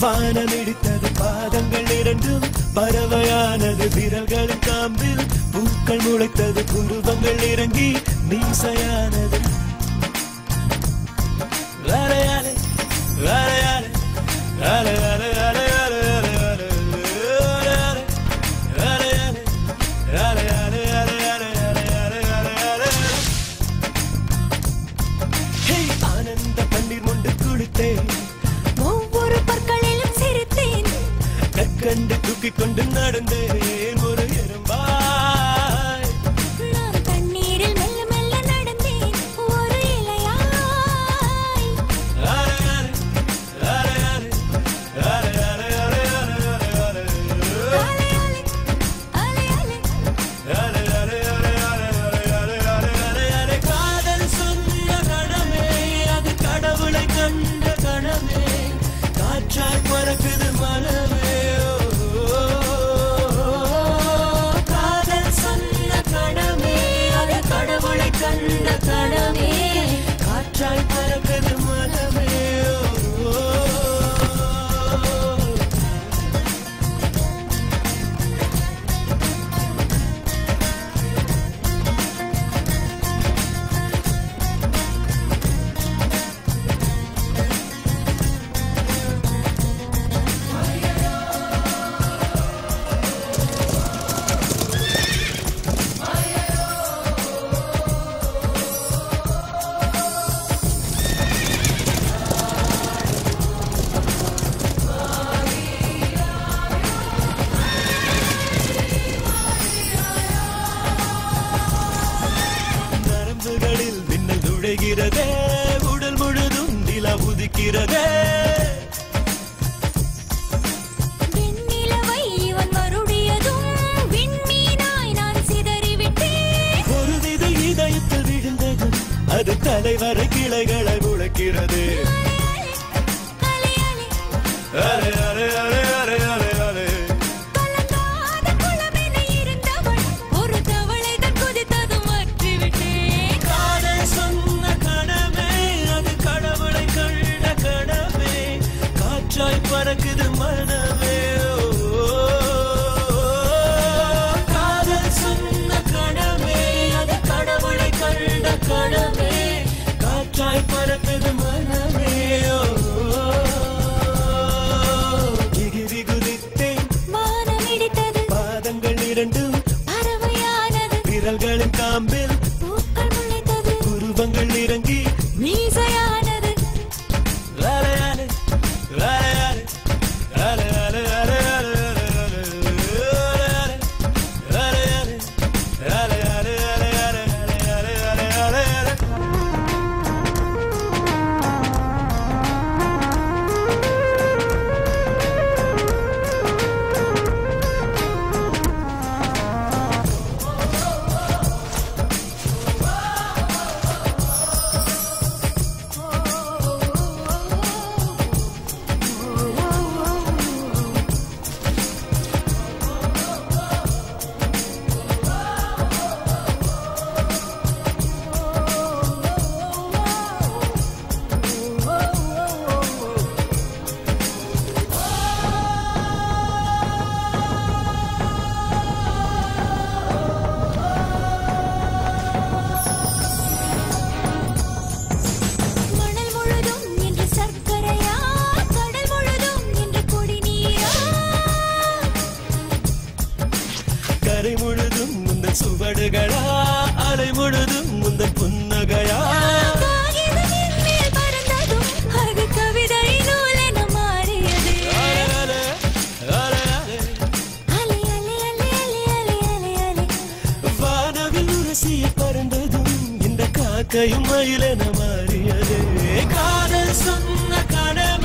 வானமிடித்தது பாதங்கள் இரண்டும் பறவையானது விரல்களின் காம்பில் பூக்கள் முளைத்தது குருவங்கள் இறங்கி மீசையானது. உதிக்கிறதே உடல் முழுதும் நில உதிக்கிறதே அது தலைவரை கிளைகளை உழைக்கிறது அலையா பறக்குது மனமே. காதல் சொன்ன கடமே அது கடவுளை கண்ட கடமே காற்றாய் பறக்குது மனமே. எகிரி குதித்தேன் வானம் இடித்தது பாதங்கள் இரண்டும் பறவையானது. விரல்களின் காம்பில் சுவடுகளா? அலை முழுதும் முந்த புன்னகையா? பறந்ததும் இந்த காக்கையும் மயிலென மாறியது. காதல் சொன்ன கனவு